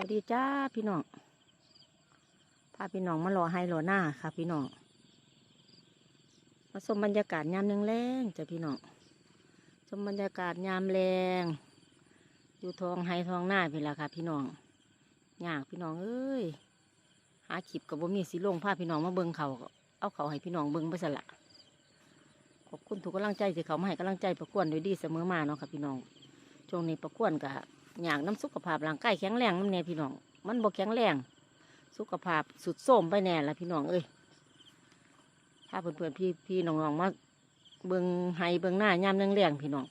วัสดีจ้าพี่น้องพาพี่น้องมารอให้รอหน้าค่ะ พี่น้องมาชมบรรยากาศยามแรงๆจ้ะพี่น้องชมบรรยากาศยามแรงอยู่ทองไฮทองหน้าพี่ละค่ะ พี่น้องยากพี่น้องเอ้ยหาขีบกับบ่มีสีลงพาพี่น้องมาเบิ่งเขาเอาเขาให้พี่น้องเบิ่งไปสละขอบคุณทุกกำลังใจที่เขามาให้กำลังใจประกวนด้วยดีเสมอมาเนาะค่ะพี่น้องช่วงนี้ประกวนกับ อยากน้ำสุขภาพร่างกายแข็งแรงน้ำแน่พี่น้อง มันบ่แข็งแรง สุขภาพสุดโทรมไปแน่ละพี่น้องเอ้ยถ้าเพื่อนๆพี่พี่น้องๆมาเบิ่งไฮเบิ่งหน้ายามแรงพี่น้อง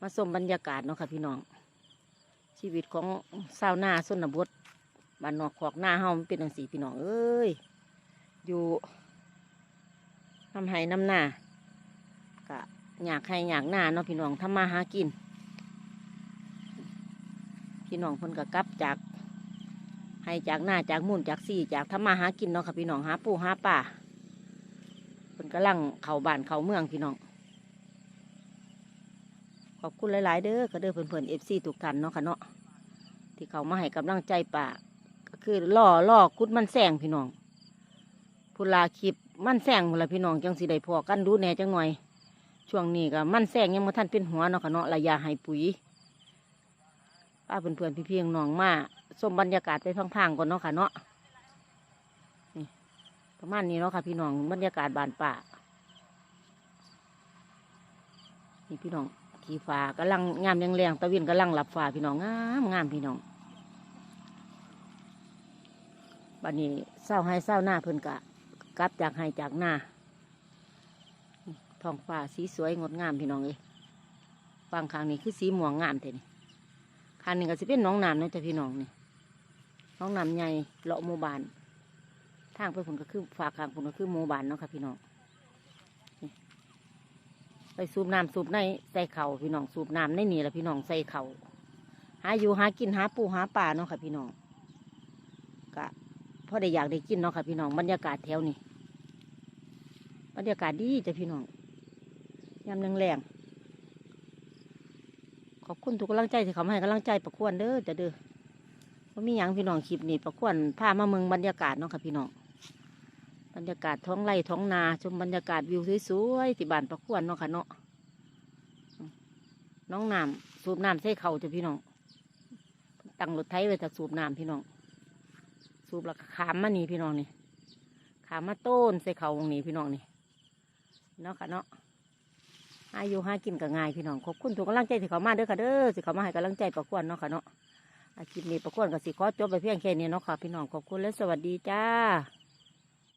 มาชมบรรยากาศเนาะค่ะพี่น้อง ชีวิตของชาวนาส้นบทบ้านนอกขอกหน้าเฮามันเป็นจังสีพี่น้องเอ้ยอยู่น้ำไห้น้ำหน้ากะอยากให้อยากหน้าเนาะพี่น้องทำมาหากิน พี่น้องเพิ่นก็กลับจากให้จากหน้าจากมุ่นจากซี่จากทำมาหากินเนาะค่ะพี่น้องหาปูหาป่าเพิ่นกำลังเข้าบ้านเข้าเมืองพี่น้อง ขอบคุณหลาย ๆ เด้อก็เด้อเพื่อนๆเอฟซีทุกท่านเนาะค่ะเนาะที่เขามาให้กำลังใจป่าก็คือล่อล่อคุดมันแสงพี่น้องพุลาคลิปมันแสงพุนละพี่น้องจังสิได้พอกันดูแน่จังหน่อย ช่วงนี้ก็มันแสงยังมาท่านเป็นหัวเนาะค่ะเนาะระยะให้ปุ๋ย ป้าเพื่อนๆพี่ๆน้องมาชมบรรยากาศไปพังๆก่อนเนาะค่ะเนาะนี่ประมาณนี้เนาะค่ะ พี่น้องบรรยากาศบานป่านี่พี่น้องขี่ฟ้ากำลังงามแรงๆตะวินกำลังหลับฟ้าพี่น้องงามงามพี่น้องบัดนี้เศร้าให้เศร้าหน้าเพิ่นกะกลับจากให้จากหน้าท้องฟ้าสีสวยงดงามพี่น้องเอ้ฟังข้างนี้คือสีม่วงงามเท่นี่ คันหนึ่งก็สิเป็นน้องน้ำเนาะจ้ะพี่น้องนี่น้องน้ำใหญ่เลาะหมู่บ้านทางไปผลก็คือฝากทางผลก็คือหมู่บ้านเนาะค่ะพี่น้องไปสูบน้ำสูบในใส่เข่าพี่น้องสูบน้ำในนี่แหละพี่น้องใส่เข่าหาอยู่หากินหาปูหาปลาเนาะค่ะพี่น้องก็พอได้อยากได้กินเนาะค่ะพี่น้องบรรยากาศแถวนี้บรรยากาศดีจ้ะพี่น้องยามแรงๆ ขอบคุณทุกกำลังใจที่เขามาให้กำลังใจประกวนเด้อจะเด้อว่ามีหยังพี่น้องคลิปนี้ประกวนพามาเมืองบรรยากาศเนาะค่ะพี่น้องบรรยากาศท้องไร่ท้องนาชมบรรยากาศวิวสวยๆที่บ้านประกวนเนาะค่ะเนาะน้องน้ำสูบน้ำใส่เข่าจ้ะพี่น้องตั้งรถไถไว้แต่สูบน้ำพี่น้อง สูบแล้วก็ขามมานี่พี่น้องนี่ขามมาต้นใส่เข่าตรงนี้พี่น้องนี่เนาะค่ะเนาะ อายุห้ากินก็ง่ายพี่น้องขอบคุณถูกกำลังใจที่เขามาเด้อค่ะเด้อสิเขามาให้กำลังใจประกวนเนาะค่ะเนาะอาชีพนี้ประกวนกับสิขอจบไปเพียงแค่นี้เนาะค่ะพี่น้องขอบคุณและสวัสดีจ้า